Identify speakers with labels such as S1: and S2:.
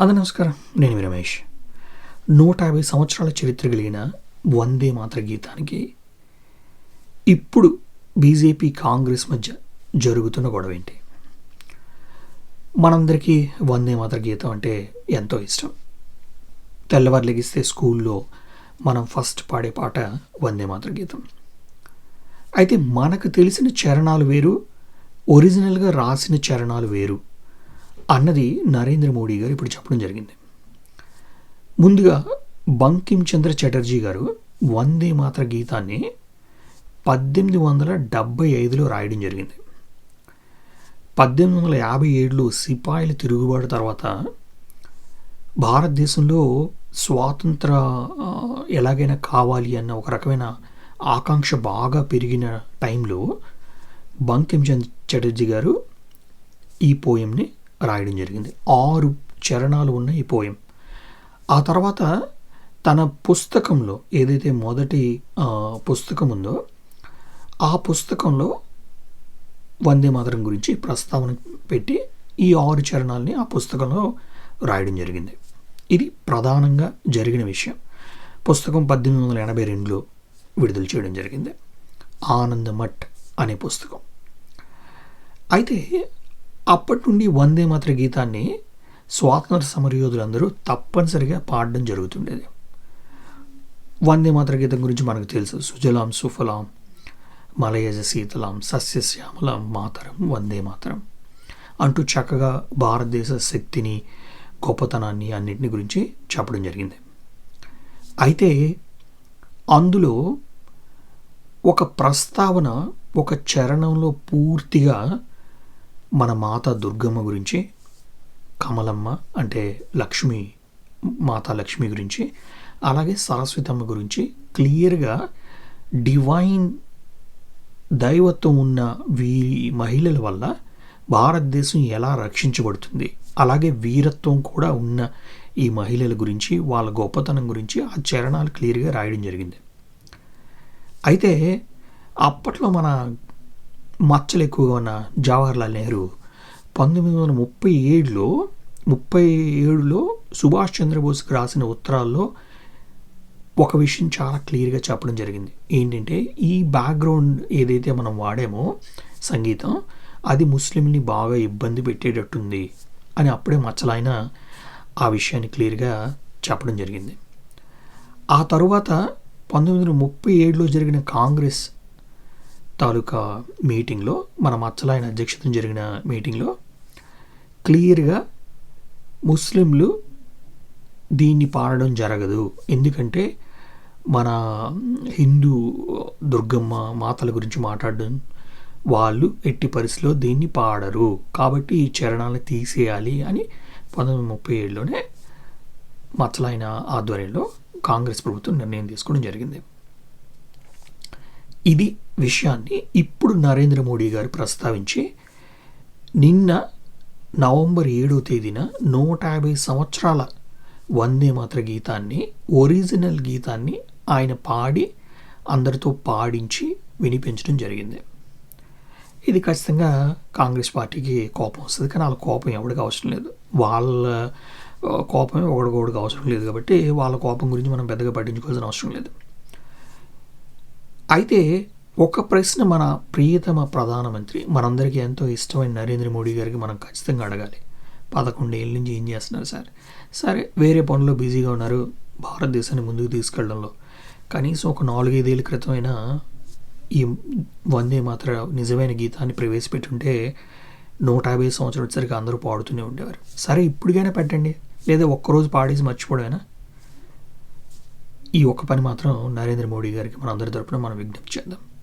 S1: అది నమస్కారం. నేను రమేష్. నూట యాభై సంవత్సరాల చరిత్ర కలిగిన వందే మాత్ర గీతానికి ఇప్పుడు బీజేపీ కాంగ్రెస్ మధ్య జరుగుతున్న గొడవ ఏంటి? మనందరికీ వందే మాత్ర గీతం అంటే ఎంతో ఇష్టం. తెల్లవారు లెగిస్తే స్కూల్లో మనం ఫస్ట్ పాడే పాట వందే మాత్ర గీతం. అయితే మనకు తెలిసిన చరణాలు వేరు ఒరిజినల్గా రాసిన చరణాలు వేరు. అన్నది నరేంద్ర మోడీ గారు ఇప్పుడు చెప్పడం జరిగింది. ముందుగా బంకిం చంద్ర చటర్జీ గారు వందే మాత్ర గీతాన్ని పద్దెనిమిది వందల డెబ్భై ఐదులో రాయడం జరిగింది. పద్దెనిమిది వందల యాభై ఏడులో సిపాయిల తిరుగుబాటు తర్వాత భారతదేశంలో స్వాతంత్ర ఎలాగైనా కావాలి అన్న ఒక రకమైన ఆకాంక్ష బాగా పెరిగిన టైంలో బంకిం చంద్ర చటర్జీ గారు ఈ పోయంని రాయడం జరిగింది. ఆరు చరణాలు ఉన్న ఈ పోయం. ఆ తర్వాత తన పుస్తకంలో ఏదైతే మొదటి పుస్తకం ఉందో ఆ పుస్తకంలో వందే మాతరం గురించి ప్రస్తావన పెట్టి ఈ ఆరు చరణాలని ఆ పుస్తకంలో రాయడం జరిగింది. ఇది ప్రధానంగా జరిగిన విషయం. పుస్తకం పద్దెనిమిది వందల ఎనభై రెండులో విడుదల చేయడం జరిగింది. ఆనందమఠ్ అనే పుస్తకం. అయితే అప్పటి నుండి వందే మాత్ర గీతాన్ని స్వాతంత్ర సమరయోధులందరూ తప్పనిసరిగా పాడడం జరుగుతుండేది. వందే మాత్ర గీతం గురించి మనకు తెలుసు. సుజలాం సుఫలాం మలయజ శీతలాం సస్యశ్యామలాం మాతరం వందే మాతరం అంటూ చక్కగా భారతదేశ శక్తిని గొప్పతనాన్ని అన్నింటిని గురించి చెప్పడం జరిగింది. అయితే అందులో ఒక ప్రస్తావన ఒక చరణంలో పూర్తిగా మన మాత దుర్గమ్మ గురించి కమలమ్మ అంటే లక్ష్మి మాతా లక్ష్మి గురించి అలాగే సరస్వతమ్మ గురించి క్లియర్గా డివైన్ దైవత్వం ఉన్న వీరి మహిళల వల్ల భారతదేశం ఎలా రక్షించబడుతుంది అలాగే వీరత్వం కూడా ఉన్న ఈ మహిళల గురించి వాళ్ళ గొప్పతనం గురించి ఆ చరణాలు క్లియర్గా రాయడం జరిగింది. అయితే అప్పట్లో మన మచ్చలు ఎక్కువగా ఉన్న జవహర్లాల్ నెహ్రూ పంతొమ్మిది వందల ముప్పై ఏడులో ముప్పై ఏడులో సుభాష్ చంద్రబోస్కి రాసిన ఉత్తరాల్లో ఒక విషయం చాలా క్లియర్గా చెప్పడం జరిగింది. ఏంటంటే ఈ బ్యాక్గ్రౌండ్ ఏదైతే మనం వాడామో సంగీతం అది ముస్లింని బాగా ఇబ్బంది పెట్టేటట్టుంది అని అప్పుడే మచ్చలైన ఆ విషయాన్ని క్లియర్గా చెప్పడం జరిగింది. ఆ తరువాత పంతొమ్మిది వందల ముప్పై ఏడులో జరిగిన కాంగ్రెస్ తాలూకా మీటింగ్లో మన మచ్చలాయన అధ్యక్షతన జరిగిన మీటింగ్లో క్లియర్గా ముస్లింలు దీన్ని పాడడం జరగదు. ఎందుకంటే మన హిందూ దుర్గమ్మ మాతల గురించి మాట్లాడడం వాళ్ళు ఎట్టి పరిస్థితిలో దీన్ని పాడరు. కాబట్టి ఈ చరణాలను తీసేయాలి అని పంతొమ్మిది ముప్పై ఏడులోనే మచ్చలైన ఆధ్వర్యంలో కాంగ్రెస్ ప్రభుత్వం నిర్ణయం తీసుకోవడం జరిగింది. ఇది విషయాన్ని ఇప్పుడు నరేంద్ర మోడీ గారు ప్రస్తావించి నిన్న నవంబర్ ఏడో తేదీన నూట యాభై సంవత్సరాల వందే మాత్ర గీతాన్ని ఒరిజినల్ గీతాన్ని ఆయన పాడి అందరితో పాడించి వినిపించడం జరిగింది. ఇది ఖచ్చితంగా కాంగ్రెస్ పార్టీకి కోపం వస్తుంది కానీ వాళ్ళ కోపం ఎవరికి అవసరం లేదు. వాళ్ళ ఆ, కోపం ఒకడికొకడికి అవసరం లేదు కాబట్టి వాళ్ళ కోపం గురించి మనం పెద్దగా పట్టించుకోవాల్సిన అవసరం లేదు. అయితే ఒక ప్రశ్న మన ప్రియతమ ప్రధానమంత్రి మనందరికీ ఎంతో ఇష్టమైన నరేంద్ర మోడీ గారికి మనం ఖచ్చితంగా అడగాలి. పదకొండు ఏళ్ళ నుంచి ఏం చేస్తున్నారు సార్? సరే వేరే పనుల్లో బిజీగా ఉన్నారు భారతదేశాన్ని ముందుకు తీసుకెళ్ళడంలో కనీసం ఒక నాలుగైదేళ్ళ క్రితమైన ఈ వందే మాత్ర నిజమైన గీతాన్ని ప్రవేశపెట్టుంటే నూట యాభై సంవత్సరాలు వచ్చేసరికి అందరూ పాడుతూనే ఉండేవారు. సరే ఇప్పటికైనా పెట్టండి. లేదా ఒక్కరోజు పాడేసి మర్చిపోవడమేనా? ఈ ఒక్క పని మాత్రం నరేంద్ర మోడీ గారికి మనందరి తరపున మనం విజ్ఞప్తి చేద్దాం.